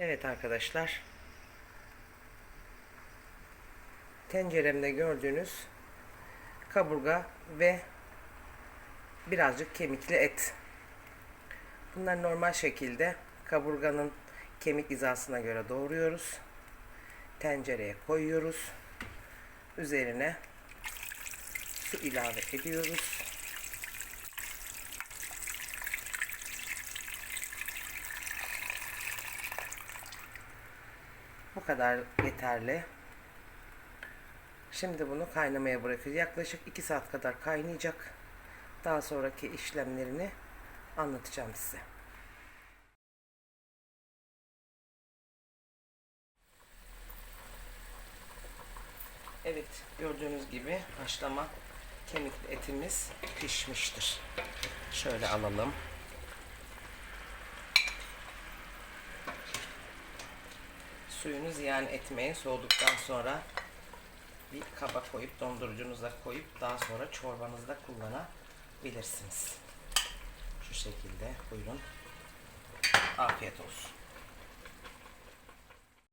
Evet arkadaşlar. Tenceremde gördüğünüz kaburga ve birazcık kemikli et. Bunları normal şekilde kaburganın kemik hizasına göre doğruyoruz. Tencereye koyuyoruz. Üzerine su ilave ediyoruz. Bu kadar yeterli. Şimdi bunu kaynamaya bırakıyoruz. Yaklaşık 2 saat kadar kaynayacak. Daha sonraki işlemlerini anlatacağım size. Evet, gördüğünüz gibi haşlama kemikli etimiz pişmiştir. Şöyle alalım. Suyunu ziyan etmeyin. Soğuduktan sonra bir kaba koyup dondurucunuza koyup daha sonra çorbanızda kullanabilirsiniz. Şu şekilde buyurun. Afiyet olsun.